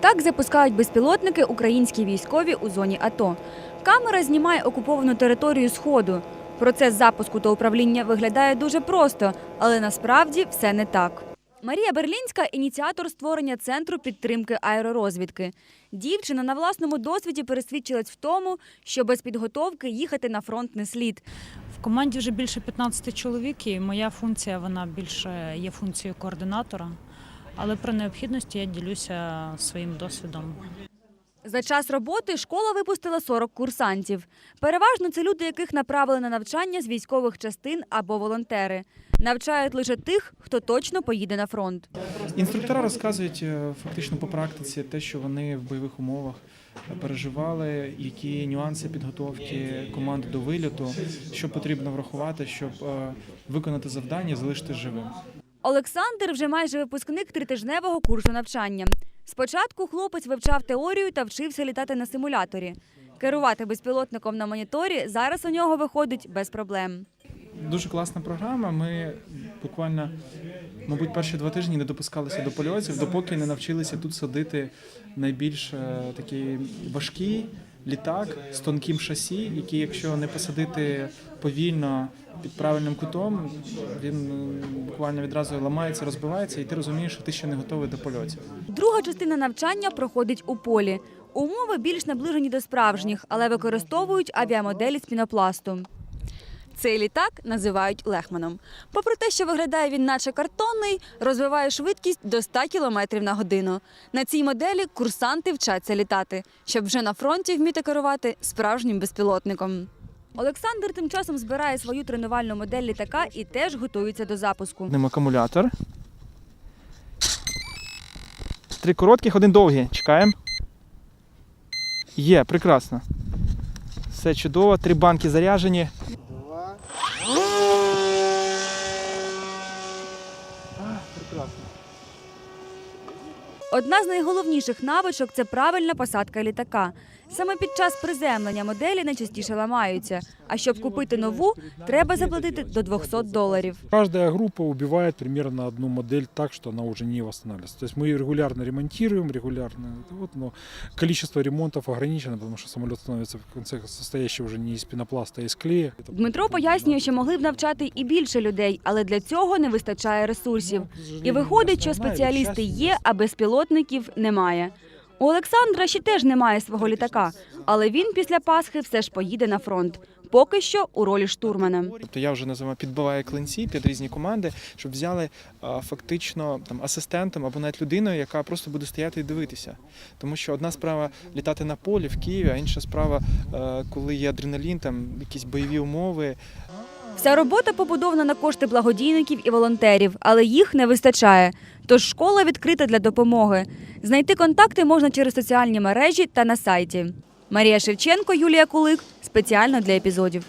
Так запускають безпілотники українські військові у зоні АТО. Камера знімає окуповану територію Сходу. Процес запуску та управління виглядає дуже просто, але насправді все не так. Марія Берлінська ініціатор створення центру підтримки аеророзвідки. Дівчина на власному досвіді пересвідчилась в тому, що без підготовки їхати на фронт не слід. Команді вже більше 15 чоловік, і моя функція вона більше є функцією координатора. Але при необхідності я ділюся своїм досвідом. За час роботи школа випустила 40 курсантів. Переважно це люди, яких направили на навчання з військових частин або волонтери. Навчають лише тих, хто точно поїде на фронт. Інструктора розказують е, фактично по практиці те, що вони в бойових умовах переживали, які нюанси підготовки команди до виліту, що потрібно врахувати, щоб е, виконати завдання, і залишити живим. Олександр вже майже випускник тритижневого курсу навчання. Спочатку хлопець вивчав теорію та вчився літати на симуляторі. Керувати безпілотником на моніторі зараз у нього виходить без проблем. Дуже класна програма. Ми буквально, мабуть, перші два тижні не допускалися до польотів, допоки не навчилися тут садити найбільш такі такий важкий літак з тонким шасі, який, якщо не посадити повільно під правильним кутом, він е, буквально відразу ламається, розбивається, і ти розумієш, що ти ще не готовий до польотів. Друга частина навчання проходить у полі. Умови більш наближені до справжніх, але використовують авіамоделі з пінопласту. Цей літак називають Лехманом. Попри те, що виглядає він наче картонний, розвиває швидкість до 100 км на годину. На цій моделі курсанти вчаться літати, щоб вже на фронті вміти керувати справжнім безпілотником. Олександр тим часом збирає свою тренувальну модель літака і теж готується до запуску. Ним акумулятор. Три коротких, один довгий. Чекаємо. Є, прекрасно. Все чудово. Три банки заряджені. Прекрасно. Одна з найголовніших навичок це правильна посадка літака. Саме під час приземлення моделі найчастіше ламаються. А щоб купити нову, треба заплатити до 200 доларів. Каждая группа убивает примерно одну модель так, что она уже не восстанавливается. То есть мы регулярно ремонтируем, регулярно, вот, но количество ремонтов ограничено, потому что самолет становится в конце состоящий уже не из пенопласта, а клея. Это- Дмитро пояснює, що могли б навчати і більше людей, але для цього не вистачає ресурсів. Ну, І виходить, що спеціалісти є, а безпілотників немає. У Олександра ще теж немає свого літака, але він після Пасхи все ж поїде на фронт. Поки що у ролі штурмана. Тобто я вже називаю підбиваю клинці під різні команди, щоб взяли фактично там асистентом або навіть людиною, яка просто буде стояти і дивитися. Тому що одна справа літати на полі в Києві, а інша справа, е, коли є адреналін, там якісь бойові умови. Вся робота побудована на кошти благодійників і волонтерів, але їх не вистачає. Тож школа відкрита для допомоги. Знайти контакти можна через соціальні мережі та на сайті. Марія Шевченко, Юлія Кулик спеціально для епізодів.